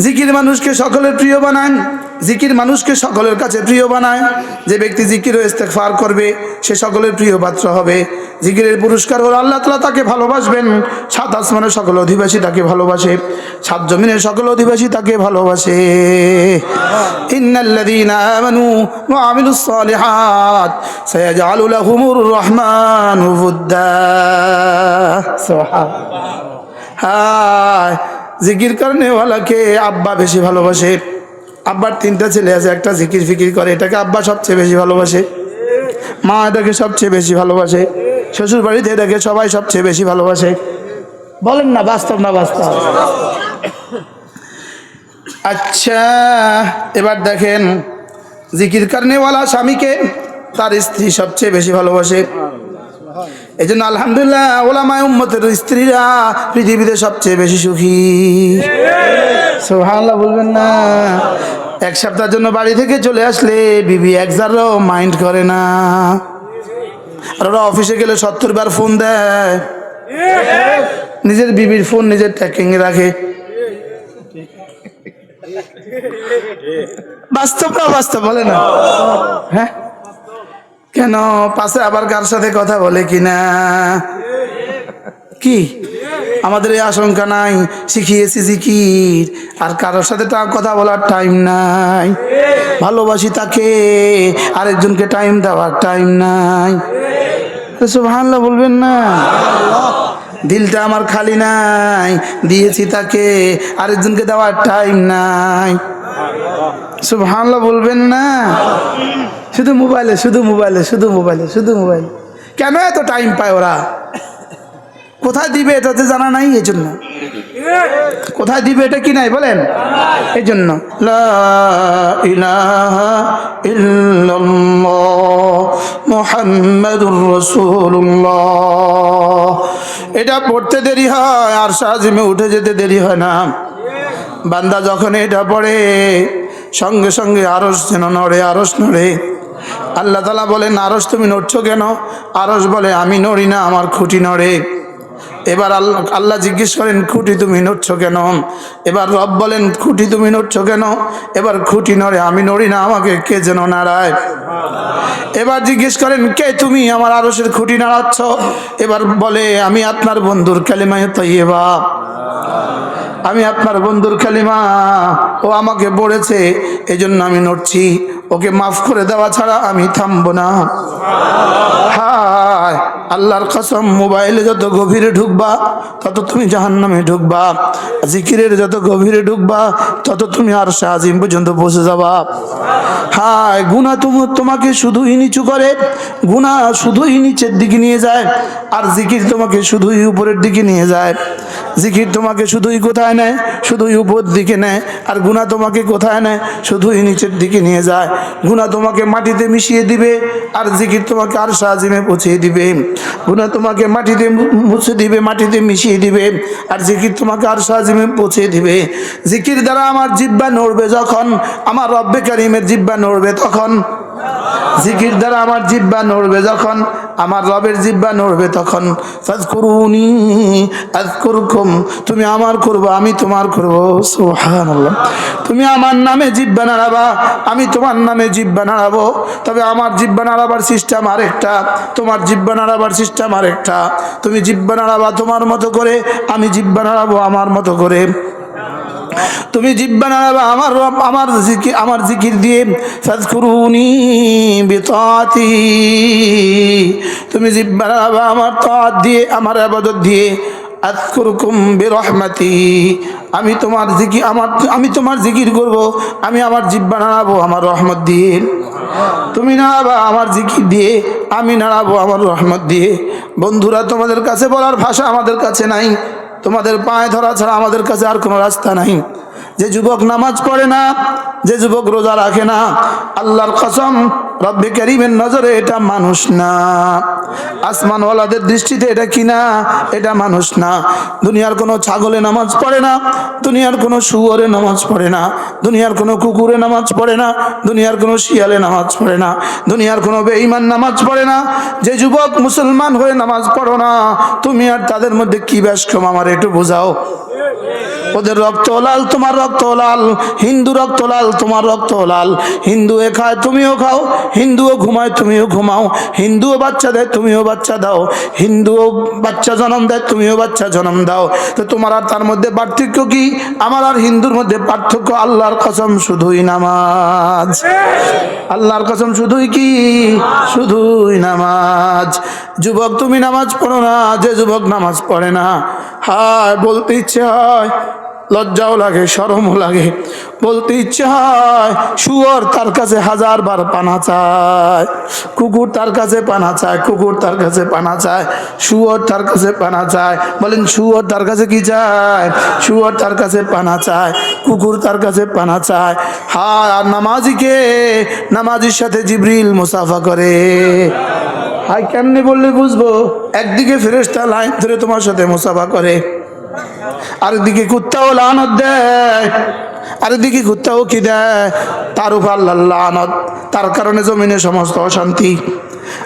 জিকির মানুষকে সকলের প্রিয় বানায়, জিকির মানুষকে সকলের কাছে প্রিয় বানায়। যে ব্যক্তি জিকির ও ইস্তেগফার করবে, সে সকলের প্রিয় পাত্র হবে। জিকিরের পুরস্কার হলো আল্লাহ তালা তাকে ভালোবাসবেন। সাত আসমানের সকল অধিবাসী তাকে ভালোবাসে। সাত জমিনের সকল অধিবাসী তাকে ভালোবাসে। রহমানু হায় জিকির করনেওয়ালাকে আব্বা বেশি ভালোবাসে। আব্বার তিনটা ছেলে আছে, একটা জিকির ফিকির করে, এটাকে আব্বা সবচেয়ে বেশি ভালোবাসে। মা এটাকে সবচেয়ে বেশি ভালোবাসে। শ্বশুর বাড়িতে এটাকে সবাই সবচেয়ে বেশি ভালোবাসে। বলেন না, বাস্তব না বাস্তব? আচ্ছা এবার দেখেন, জিকির করনেওয়ালা স্বামীকে তার স্ত্রী সবচেয়ে বেশি ভালোবাসে। এই জন্য আলহামদুলিল্লাহ ওলামায় উম্মতের স্ত্রীরা পৃথিবীতে সবচেয়ে বেশি সুখী। সোহাল্লাহ বলবেন না। এক সপ্তাহের জন্য বাড়ি থেকে চলে আসলে বিবি এক জারও মাইন্ড করে না। আর ওরা অফিসে গেলে সত্তর বার ফোন দেয়। নিজের বিবির ফোন নিজের ট্যাকিং রাখে। বাস্তব না বাস্তব, বলে না? হ্যাঁ? কেন পাশে আবার কার সাথে কথা বলে কিনা? কি? আমাদের এই আশঙ্কা নাই, শিখিয়েছি জিকির। আর কারোর সাথে তা কথা বলার টাইম নাই। ভালোবাসি তাকে, আরেকজনকে টাইম দেওয়ার টাইম নাই। ভালো বলবেন না। দিলটা আমার খালি নাই, দিয়েছি তাকে, আরেকজনকে দেওয়ার টাইম নাই। সুবহানাল্লাহ বলবেন না। শুধু মোবাইলে শুধু মোবাইলে শুধু মোবাইলে, শুধু মোবাইল। কেন এত টাইম পায় ওরা? কোথায় দিবে এটা তো জানা নাই এই জন্য কোথায় দিবে এটা কি নাই বলেন? এই জন্য এটা পড়তে দেরি হয়, আর সাজিমে উঠে যেতে দেরি হয় না। বান্দা যখন এটা পড়ে, সঙ্গে সঙ্গে আরস যেন নড়ে আরস নড়ে। আল্লাহ তালা বলেন আরস তুমি নড়ছো কেন? আরস বলে, আমি নড়ি না, আমার খুঁটি নড়ে। এবার আল্লাহ আল্লাহ জিজ্ঞেস করেন, খুঁটি তুমি নড়ছো কেন? এবার রব বলেন, খুঁটি তুমি নড়ছো কেন? এবার খুঁটি নড়ে, আমি নড়ি না, আমাকে কে যেন নাড়ায়? এবার জিজ্ঞেস করেন, কে তুমি আমার আরসের খুঁটি নাড়াচ্ছ? এবার বলে, আমি আপনার বন্ধুর কালিমায় তৈবা আমি আপনার বন্ধুর কালিমা। ও আমাকে বলেছে এই জন্য আমি নড়ছি। ওকে মাফ করে দেওয়া ছাড়া আমি থামবো না। হায়, আল্লাহর কসম, মোবাইলে যত গভীরে ঢুকবা, তত তুমি জাহান নামে ঢুকবা। জিকিরের যত গভীরে ঢুকবা, তত তুমি আর শাহিম পর্যন্ত পৌঁছে যাবা। হায় গুণা তুমি তোমাকে শুধুই নিচু করে গুণা শুধুই নিচের দিকে নিয়ে যায়, আর জিকির তোমাকে শুধুই উপরের দিকে নিয়ে যায়। জিকির তোমাকে শুধুই কোথায় নেয়? শুধুই উপর দিকে নেয়। আর গুণা তোমাকে কোথায় নেয়? শুধুই নিচের দিকে নিয়ে যায়। গুণা তোমাকে মাটিতে মিশিয়ে দিবে আর জিকির তোমাকে আর সাজিমে পৌঁছিয়ে দিবে। গুণা তোমাকে মাটিতে মুছে দিবে, মাটিতে মিশিয়ে দিবে আর জিকির তোমাকে আর সাজিমে পৌঁছে দিবে। জিকির দ্বারা আমার জিব্বা নড়বে যখন, আমার রব্বে কারিমের জিব্বা নড়বে তখন। জিকির দ্বারা আমার জিব্বা নড়বে যখন, আমার রবের জিব্বা নড়বে তখন। ফাজকুরুনি, আজকুরকুম, তুমি আমার করব, আমি তোমার করব। তুমি আমার নামে জিব্বা নাড়াবা, আমি তোমার নামে জিব্বা নাড়াবো। তবে আমার জিব্বা নাড়াবার সিস্টেম আরেকটা, তোমার জিব্বা নাড়াবার সিস্টেম আরেকটা। তুমি জিব্বা নাড়াবা তোমার মতো করে, আমি জিব্বা নাড়াবো আমার মতো করে। তুমি জিব্বা নাড়াবা, আমার আমার জিকির আমার জিকির দিয়ে ফাজকুরুনি বিতাতি। তুমি জিব্বা নাড়াবা, আমার তাত দিয়ে, আমার আবাদত দিয়ে বিরহমাতি। আমি তোমার জিকির আমার, আমি তোমার জিকির করব, আমি আমার জিব্বা নাড়াবো, আমার রহমত দিয়ে। তুমি নাড়াবা, আমার জিকির দিয়ে, আমি নাড়াবো, আমার রহমত দিয়ে। বন্ধুরা, তোমাদের কাছে বলার ভাষা আমাদের কাছে নাই। তোমাদের পায়ে ধরা ছাড়া আমাদের কাছে আর কোনো রাস্তা নাই। যে যুবক নামাজ পড়ে না, যে যুবক রোজা রাখে না, আল্লাহর কসম, রব্বে করিমের নজরে এটা মানুষ না। আসমানওয়ালাদের দৃষ্টিতে এটা কি না? এটা মানুষ না। দুনিয়ার কোনো ছাগলে নামাজ পড়ে না, দুনিয়ার কোনো শুয়োরে নামাজ পড়ে না, দুনিয়ার কোনো কুকুরে নামাজ পড়ে না, দুনিয়ার কোনো শিয়ালে নামাজ পড়ে না, দুনিয়ার কোনো বেঈমান নামাজ পড়ে না। যে যুবক মুসলমান হয়ে নামাজ পড়ো না, তুমি আর তাদের মধ্যে কি ব্যাসকম আমার একটু বোঝাও। ওদের রক্ত লাল, তোমার রক্ত লাল। হিন্দু রক্ত লাল, তোমার রক্ত লাল। হিন্দু এ খায়, তুমিও খাও। হিন্দুও ঘুমায়, তুমিও ঘুমাও। হিন্দুও বাচ্চা দেয়, তুমিও বাচ্চা দাও। হিন্দুও বাচ্চা জন্ম দেয়, তুমিও বাচ্চা জন্ম দাও। তো তোমার আর তার মধ্যে পার্থক্য কি? আমার আর হিন্দুর মধ্যে পার্থক্য আল্লাহর কসম, শুধুই নামাজ। আল্লাহর কসম, শুধুই কি? শুধুই নামাজ। যুবক, তুমি নামাজ পড়ো না, যে যুবক নামাজ পড়ে না। হায়, বলতে ইচ্ছে হয় লজ্জাও লাগে সরমও লাগে। বলতে ইচ্ছে হয়, শুয়োর তার কাছে হাজার বার পানা চায়। কুকুর তার কাছে পানা চায়, কুকুর তার কাছে পানা চায়, শুয়োর তার কাছে পানা চায়। বলেন, শুয়োর তার কাছে কি চায়? শুয়োর তার কাছে পানা চায়, কুকুর তার কাছে পানা চায়। হায়, আর নামাজিকে, নামাজির সাথে জিবরিল মুসাফা করে। হাই কেমনি বললে বুঝব? একদিকে ফেরেস্তা লাইন ধরে তোমার সাথে মুসাফা করে। আরেকদিকে কুত্তাও লানত দেয় আর দিকে কুত্তাও কি দেয়? তার উপর আল্লাহ লানত, তার কারণে জমিনে সমস্ত অশান্তি।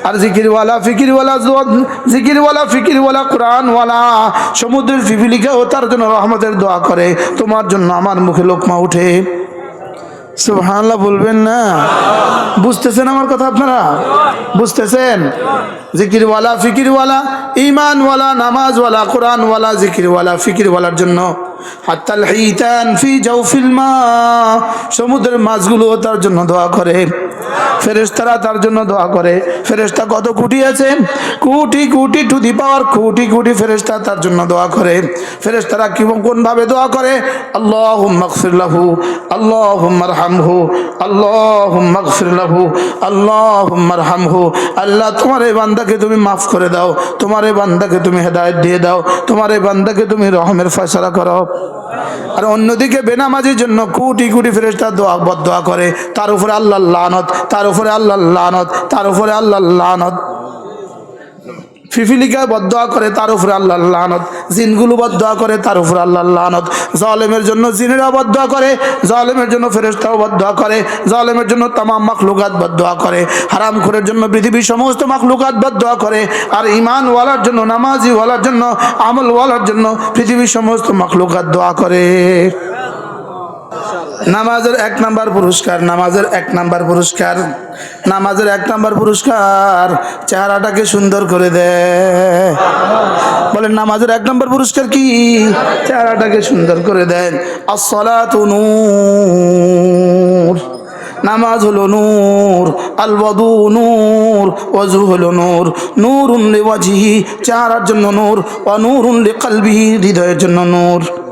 আর জিকিরওয়ালা, ফিকিরওয়ালা জিকিরওয়ালা, ফিকিরওয়ালা, কোরআনওয়ালা, সমুদ্রের ফিফিলিকাও তার জন্য রহমতের দোয়া করে, তোমার জন্য আমার মুখে লোকমা উঠে। সুবহানাল্লাহ বলবেন না। বুঝতেছেন আমার কথা আপনারা? বুঝতেছেন? জিকিরওয়ালা, ফিকিরওয়ালা ইমানওয়ালা নামাজওয়ালা, কোরআনওয়ালা, জিকিরওয়ালা, ফিকিরওয়ালার জন্য। হাত্তাল হিতান ফি জাউফিল মা। সমুদ্রের মাছগুলো তার জন্য দোয়া করে। ফেরেশতারা তার জন্য দোয়া করে। ফেরেশতা কত কোটি আছে? কোটি কোটি টু দি পাওয়ার কোটি কোটি ফেরেশতা তার জন্য দোয়া করে। ফেরেশতারা কি কোন ভাবে দোয়া করে? আল্লাহুম্মা গফির লাহু, আল্লাহুম্মা আরহামহু, আল্লাহুম্মা গফির লাহু, আল্লাহুম্মা আরহামহু। আল্লাহ, তোমার এই বান্দাকে তুমি মাফ করে দাও, তোমার এই বান্দাকে তুমি হেদায়েত দিয়ে দাও, তোমার এই বান্দাকে তুমি রহমের ফয়সালা করো। আর অন্যদিকে বেনামাজির জন্য কোটি কোটি ফেরেশতা দোয়া বদোয়া করে। তার উপরে আল্লাহ লানত, তার উপরে আল্লাহ লানত, তার উপরে আল্লাহ লানত। ফিফিলিকা বদোয়া করে, তার উপরে আল্লাহ লানত। জিনগুলো বদোয়া করে, তার উপরে আল্লাহ লানত। জালেমের জন্য জিনেরা বদোয়া করে, জালেমের জন্য ফেরেশতাও বদোয়া করে, জালেমের জন্য তামাম মাখলুকাত বদোয়া করে, হারাম খোরের জন্য পৃথিবীর সমস্ত মাখলুকাত বদোয়া করে, আর ইমান ওয়ালার জন্য নামাজি ওয়ালার জন্য আমল ওয়ালার জন্য পৃথিবীর সমস্ত মাখলুকাত দোয়া করে। নামাজের এক নাম্বার পুরস্কার, নামাজের এক নাম্বার পুরস্কার, নামাজের এক নাম্বার পুরস্কার, চেহারাটাকে সুন্দর করে দেয় বলেন, নামাজের এক নম্বর পুরস্কার কি? চেহারাটাকে সুন্দর করে দেন। আসসালাতু নূর। নামাজ হলো নূর আল বদু নূর ওযু হলো নূর। নূরুন লিওয়াজহি, চেহারার জন্য নূর ওয়া নূরুন লিকলবিহি, হৃদয়ের জন্য নূর।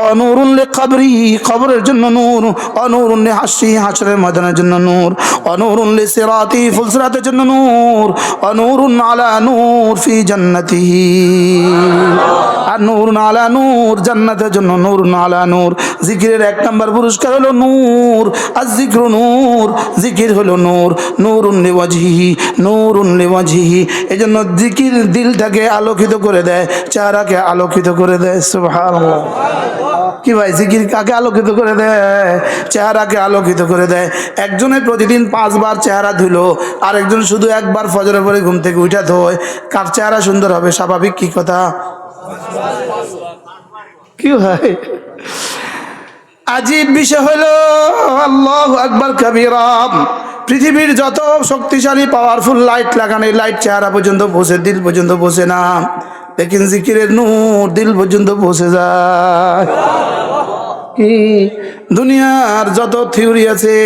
অনুরুন লে কবরি, কবরের জন্য নূর। অনুরুন লে হাসি হাসরের ময়দানের জন্য নূর। অনুরুন লে সিরাতি, ফুলসিরাতের জন্য নূর। অনুরুন আলা নূর ফি জান্নাতিহি আর নূর আলা নূর, জান্নাতের জন্য নূর আলা নূর। জিকিরের এক নম্বর পুরস্কার হলো নূর। আর জিক্র নূর, জিকির হলো নূর। নূরুন লিওয়াজহিহি নূরুন লিওয়াজহিহি এজন্য জিকির দিলটাকে আলোকিত করে দেয়, চেহারাকে আলোকিত করে দেয়। সুবহানাল্লাহ। কি ভাই, জিকির কাকে আলোকিত করে দেয়? চেহারাকে আলোকিত করে দেয়। একজনের প্রতিদিন পাঁচবার চেহারা ধুলো আর একজন শুধু একবার ফজরের পরে ঘুম থেকে উঠা ধোয়। কার চেহারা সুন্দর হবে, স্বাভাবিক কি কথা? কি ভাই? আজীব বিষয় হলো, আল্লাহ আকবার কবিরাম পৃথিবীর যত শক্তিশালী পাওয়ারফুল লাইট লাগানো লাইট চেহারা পর্যন্ত বসে, দিল পর্যন্ত বসে না। লেকিন জিকিরের নূর দিল পর্যন্ত বসে যায়। দুনিয়ার যত থিওরি আছে,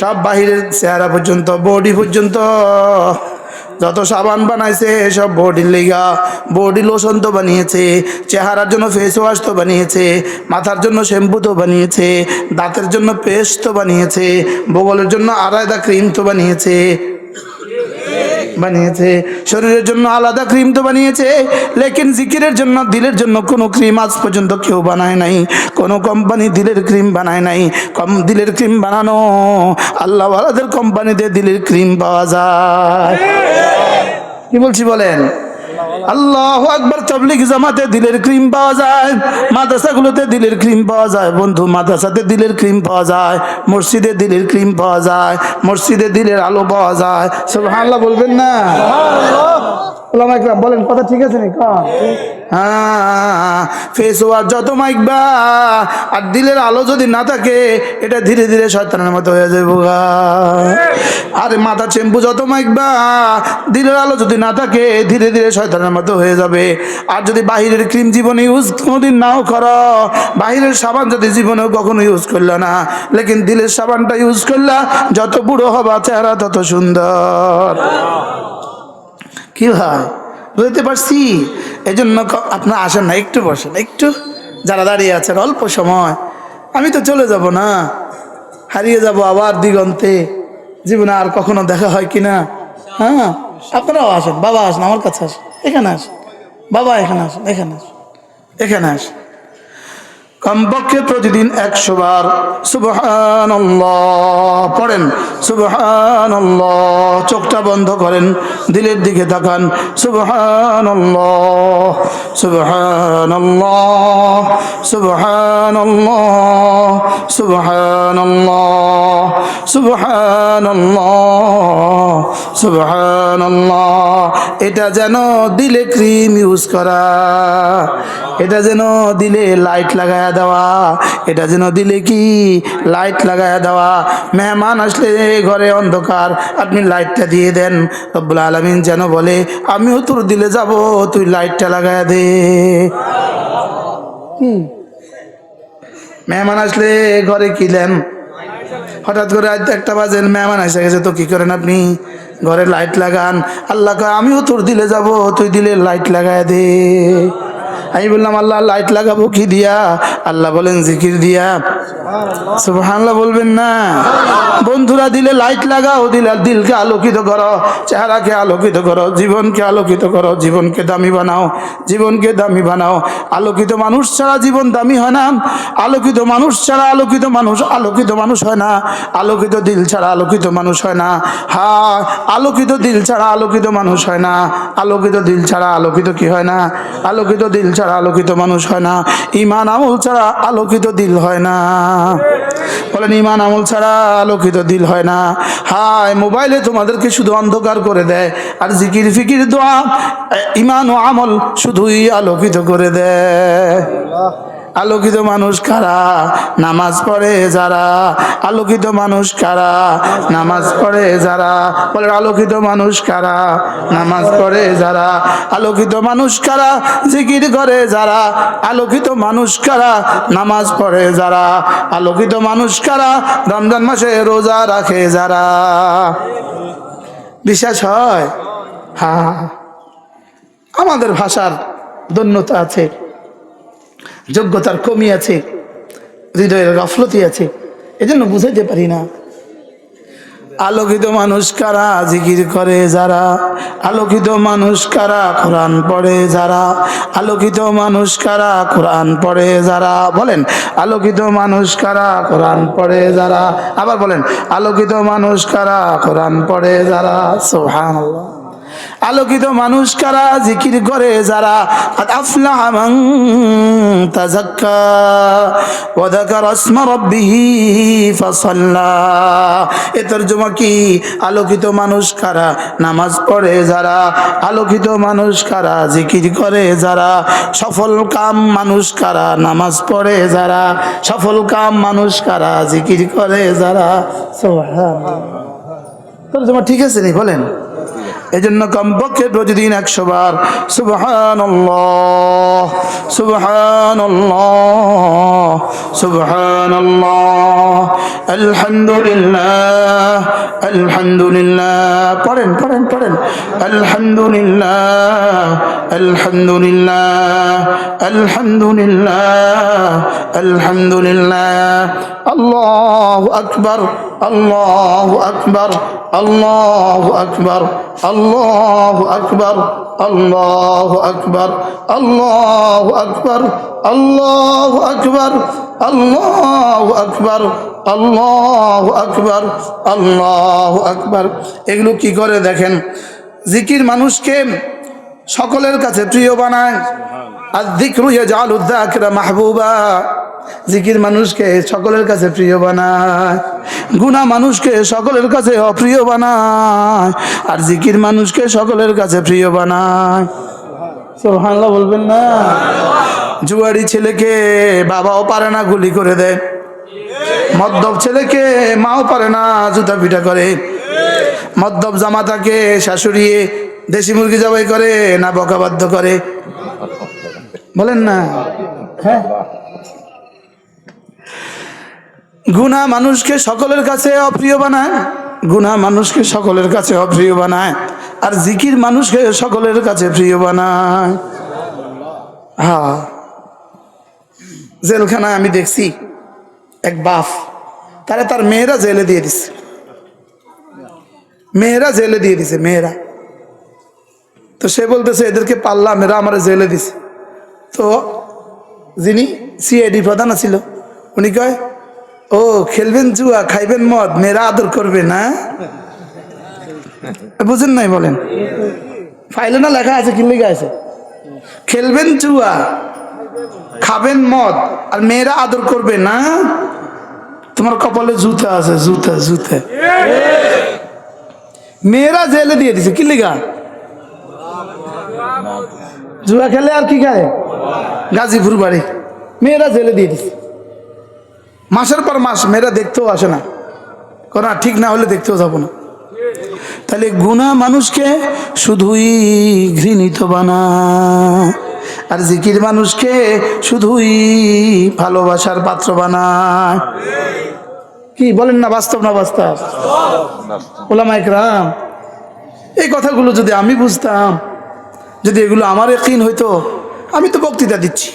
সব বাহিরের চেহারা পর্যন্ত, বডি পর্যন্ত, যত সাবান বানাইছে, সব বডির লেগা, বডি লোশন তো বানিয়েছে, চেহারার জন্য ফেস ওয়াশ তো বানিয়েছে, মাথার জন্য শ্যাম্পু তো বানিয়েছে, দাঁতের জন্য পেস্ট তো বানিয়েছে, বগলের জন্য আলাদা ক্রিম তো বানিয়েছে। বানিয়েছে। শরীরের জন্য আলাদা ক্রিম তো বানিয়েছে, লেকিন জিকিরের জন্য, দিলের জন্য কোনো ক্রিম আজ পর্যন্ত কেউ বানায় নাই। কোনো কোম্পানি দিলের ক্রিম বানায় নাই। কম, দিলের ক্রিম বানানো, আল্লাহওয়ালাদের কোম্পানিতে দিলের ক্রিম পাওয়া যায়। কি বলছি বলেন? আল্লাহ আকবার তবলিগ জামাতে দিলের ক্রিম পাওয়া যায় মাদ্রাসাগুলোতে দিলের ক্রিম পাওয়া যায় বন্ধু মাদ্রাসাতে দিলের ক্রিম পাওয়া যায় মসজিদে দিলের ক্রিম পাওয়া যায় মসজিদে দিলের আলো পাওয়া যায়। সব হাল্লা বলবেন না? বলেন কথা ঠিক আছে নি কন। হ্যাঁ ফেস ওয়াশ যত মাইকবা আর দিলের আলো যদি না থাকে এটা ধীরে ধীরে শয়তানের মতো হয়ে যাবে। আরে মাথা চেম্পু যত মাইকবা, দিলের আলো যদি না থাকে, ধীরে ধীরে শয়তানের মতো হয়ে যাবে। আর যদি বাহিরের ক্রিম জীবনে ইউজ কোনোদিন নাও করো, বাহিরের সাবান যদি জীবনেও কখনো ইউজ করল না, লেকিন দিলের সাবানটা ইউজ করলা, যত বুড়ো হবা চেহারা তত সুন্দর। কি ভাই, বুঝতে পারছি? এই জন্য আপনার আসেন না, একটু বসেন, একটু। যারা দাঁড়িয়ে আছেন, অল্প সময়। আমি তো চলে যাব না। হারিয়ে যাব আবার দিগন্তে। জীবনে আর কখনো দেখা হয় কিনা হ্যাঁ? আপনারাও আসেন, বাবা আসেন, আমার কাছে আসেন। এখানে আসেন। বাবা এখানে আসেন এখানে আসেন। এখানে আসেন। কমপক্ষে প্রতিদিন একশো বার। সুবহান পড়েন। সুবহান চোখটা বন্ধ করেন। দিলের দিকে তাকান। সুবহান সুবহান সুবহান সুবহান সুবহান সুবহান এটা যেন দিলে ক্রিম ইউজ করা। এটা যেন দিলে লাইট লাগায়া দেওয়া। এটা যেন দিলে কি? লাইট লাগায়া দেওয়া। মেহমান আসলে ঘরে অন্ধকার। আপনি লাইটটা দিয়ে দেন। রব্বুল আলমিন যেন বলে, আমিও তোর দিলে যাব, তুই লাইটটা লাগায়া দে? মেহমান আসলে ঘরে কি দেন? হঠাৎ করে আজ একটা বাজেন মেহমান এসে গেছে, তো কি করেন আপনি? ঘরে লাইট লাগান। আল্লাহ আমিও তোর দিলে যাব, তুই দিলে লাইট লাগায় দে। আমি বললাম, আল্লাহ লাইট লাগাবো কি দিয়া? আল্লাহ বলেন, জিকির দিয়া। সুবহানাল্লাহ বলবেন না। বন্ধুরা, দিলে লাইট লাগাও, দিলে দিলকে আলোকিত করো, চেহারাকে আলোকিত করো, জীবনকে আলোকিত করো, জীবনকে দামি বানাও, জীবনকে দামি বানাও। আলোকিত মানুষ ছাড়া জীবন দামি হয় না। আলোকিত মানুষ ছাড়া আলোকিত মানুষ আলোকিত মানুষ হয় না। আলোকিত দিল ছাড়া আলোকিত মানুষ হয় না। হা, আলোকিত দিল ছাড়া আলোকিত মানুষ হয় না। আলোকিত দিল ছাড়া আলোকিত কি হয় না? আলোকিত দিল ছাড়া আলোকিত মানুষ হয় না ইমান আমল ছাড়া আলোকিত দিল হয় না। বলেন ইমান আমল ছাড়া আলোকিত দিল হয় না। হায়, মোবাইলে তোমাদেরকে শুধু অন্ধকার করে দেয়, আর জিকির ফিকির দোয়া ইমান ও আমল শুধুই আলোকিত করে দেয়। আলোকিত মানুষ কারা? নামাজ পড়ে যারা? আলোকিত মানুষ কারা? নামাজ পড়ে যারা? বলে আলোকিত মানুষ কারা? নামাজ পড়ে যারা? আলোকিত মানুষ কারা? জিকির করে যারা? আলোকিত মানুষ কারা? নামাজ পড়ে যারা? আলোকিত মানুষ কারা? রমজান মাসে রোজা রাখে যারা? বিশ্বাস হয়? হ্যাঁ আমাদের ভাষার ধন্যতা আছে। যোগ্যতার কমি আছে, হৃদয়ের গফলতি আছে, এজন্য বুঝাইতে পারি না। আলোকিত মানুষ কারা জিকির করে যারা? আলোকিত মানুষ কারা কোরআন পড়ে যারা? আলোকিত মানুষ কারা কোরআন পড়ে যারা? বলেন, আলোকিত মানুষ কারা কোরআন পড়ে যারা? আবার বলেন, আলোকিত মানুষ কারা কোরআন পড়ে যারা? সুবহানাল্লাহ। আলোকিত মানুষ কারা? জিকির করে যারা। আফলাহামাং তাজাক্কা। ওয়াদাকার আসমা রব্বিহি ফাসাল্লা। এ তর্জমা কি? আলোকিত মানুষ কারা? নামাজ পড়ে যারা। আলোকিত মানুষ কারা? জিকির করে যারা। সফল কাম মানুষ কারা? নামাজ পড়ে যারা। সফল কাম মানুষ কারা? জিকির করে যারা। তোর তোমার ঠিক আছে নি? বলেন। এই জন্য কমপক্ষে প্রতিদিন একশো বার। সুবহান সুবহান সুবহান আলহামদুলিল্লাহ আলহামদুলিল্লাহ। পড়েন পড়েন পড়েন। আলহামদুলিল্লাহ আলহামদুলিল্লাহ আলহামদুলিল্লাহ আলহামদুলিল্লাহ। আল্লাহ আকবর। আল্লাহ আকবর আল্লাহ আকবর আল্লাহ আকবর আল্লাহ আকবর আল্লাহ আকবর আল্লাহ আকবর আল্লাহ আকবর আল্লাহ আকবর আল্লাহ আকবর। এগুলো কি করে দেখেন? জিকির মানুষকে সকলের কাছে প্রিয় বানায়। আর দিকরু জাল উদ্দাকরা মাহবুবা জিকির মানুষকে সকলের কাছে প্রিয় বানায়। গুণা মানুষকে সকলের কাছে অপ্রিয় বানায়। আর জিকির মানুষকে সকলের কাছে প্রিয় বানায়। সোহানলা বলবেন না? জুয়ারি ছেলেকে বাবাও পারে না, গুলি করে দেয়। মদ্যপ ছেলেকে মাও পারে না, জুতা পিটা করে। মদ্যপ জামাতাকে শাশুড়িয়ে দেশি মুরগি জবাই করে, না বকাবাধ্য করে। বলেন না? হ্যাঁ? মানুষকে সকলের কাছে অপ্রিয় বানায় গুণা মানুষকে সকলের কাছে অপ্রিয় বানায়, আর জিকির মানুষকে সকলের কাছে প্রিয় বানায়। হা জেলখানায় আমি দেখছি, এক বাপ তারা তার মেয়েরা জেলে দিয়ে দিছে। মেয়েরা জেলে দিয়ে দিছে, মেয়েরা। তো সে বলতেছে, এদেরকে পাল্লাম এরা আমার জেলে দিছে। তো যিনি সিআইডি প্রধান ছিল উনি কয়, ও, খেলবেন জুয়া, খাইবেন মদ, মেয়েরা আদর করবে না? বুঝেন নাই বলেন। ফাইলে না লেখা আছে, কি লেখা আছে? খেলবেন জুয়া, খাবেন মদ, আর মেয়েরা আদর করবে না? তোমার কপালে জুতা আছে, জুতা জুতা। মেয়েরা জেলে দিয়ে দিছে, কি লেখা জুয়া খেলে আর কি খায়? গাজীপুর বাড়ি। মেয়েরা জেলে দিয়ে দিছে। মাসের পর মাস মেয়েরা দেখতেও আসে না। কোন ঠিক না হলে দেখতেও যাব না। তাহলে গুণা মানুষকে শুধুই ঘৃণিত বানায় আর জিকির মানুষকে শুধুই ভালোবাসার পাত্র বানায় কি বলেন না, বাস্তব না বাস্তব? ওলামাইক রাম এই কথাগুলো যদি আমি বুঝতাম, যদি এগুলো আমার একদিন হইতো, আমি তো বক্তৃতা দিচ্ছি।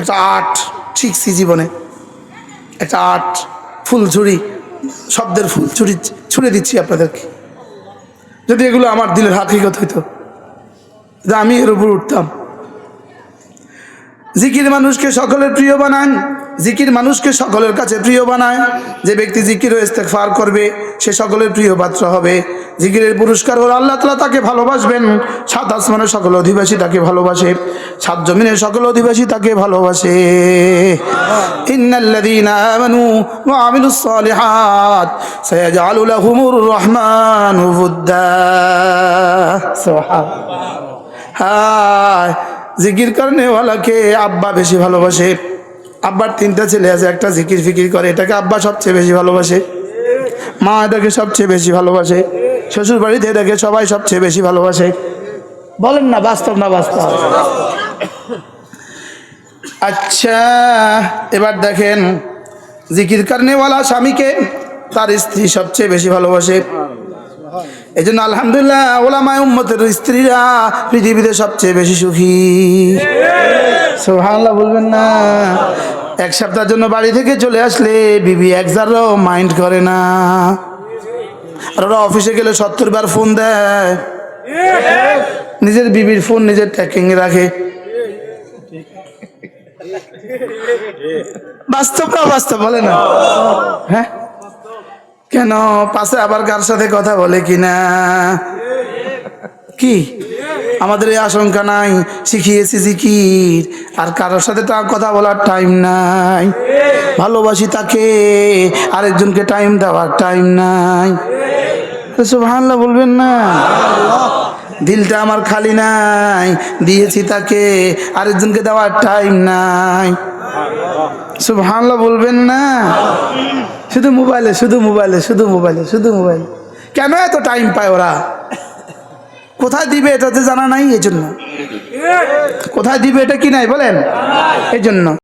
একটা আর্ট শিখছি জীবনে। একটা আর্ট, ফুল ছুরি শব্দের ফুল ছুরি ছুড়ে দিচ্ছি আপনাদেরকে। যদি এগুলো আমার দিলের হাকিকত হইতো যে আমি এর উপর উঠতাম। জিকির মানুষকে সকলের প্রিয় বানান। জিকির মানুষকে সকলের কাছে প্রিয় বানায়। যে ব্যক্তি জিকির ও ইস্তেগফার করবে, সে সকলের প্রিয় পাত্র হবে। জিকিরের পুরস্কার হলো আল্লাহ তালা তাকে ভালোবাসবেন। সাত আসমানের সকল অধিবাসী তাকে ভালোবাসে। সাত জমিনের সকল অধিবাসী তাকে ভালোবাসে। রহমানু জিকির করেনেওয়ালাকে আব্বা বেশি ভালোবাসে। আব্বার তিনটা ছেলে আছে, একটা জিকির ফিকির করে, এটাকে আব্বা সবচেয়ে বেশি ভালোবাসে। মা এটাকে সবচেয়ে বেশি ভালোবাসে। শ্বশুর বাড়িতে এটাকে সবাই সবচেয়ে বেশি ভালোবাসে। বলেন না, বাস্তব না বাস্তব? আচ্ছা এবার দেখেন, জিকির কারণেওয়ালা স্বামীকে তার স্ত্রী সবচেয়ে বেশি ভালোবাসে। এই জন্য আলহামদুলিল্লাহ ওলামায় উম্মতের স্ত্রীরা পৃথিবীতে সবচেয়ে বেশি সুখী। সোহানলা বলবেন না। এক সপ্তাহের জন্য বাড়ি থেকে চলে আসলে বিবি একজারও মাইন্ড করে না। আর ওরা অফিসে গেলে সত্তর বার ফোন দেয়। নিজের বিবির ফোন নিজের ট্যাকিং রাখে। বাস্তব না বাস্তব বলে না। হ্যাঁ? কেন পাশে আবার কার সাথে কথা বলে কিনা? কি? আমাদের এই আশঙ্কা নাই, শিখিয়েছি জিকির। আর কারোর সাথে কথা বলার টাইম নাই। ভালোবাসি তাকে, আরেকজনকে টাইম দেওয়ার টাইম নাই। সুবহানাল্লাহ বলবেন না। দিলটা আমার খালি নাই, দিয়েছি তাকে, আরেকজনকে দেওয়ার টাইম নাই। সুবহানাল্লাহ বলবেন না। শুধু মোবাইলে শুধু মোবাইলে শুধু মোবাইলে, শুধু মোবাইল। কেন এত টাইম পায় ওরা? কোথায় দিবে এটা তো জানা নাই? এজন্য। জন্য কোথায় দিবে এটা কি নাই বলেন? এজন্য। জন্য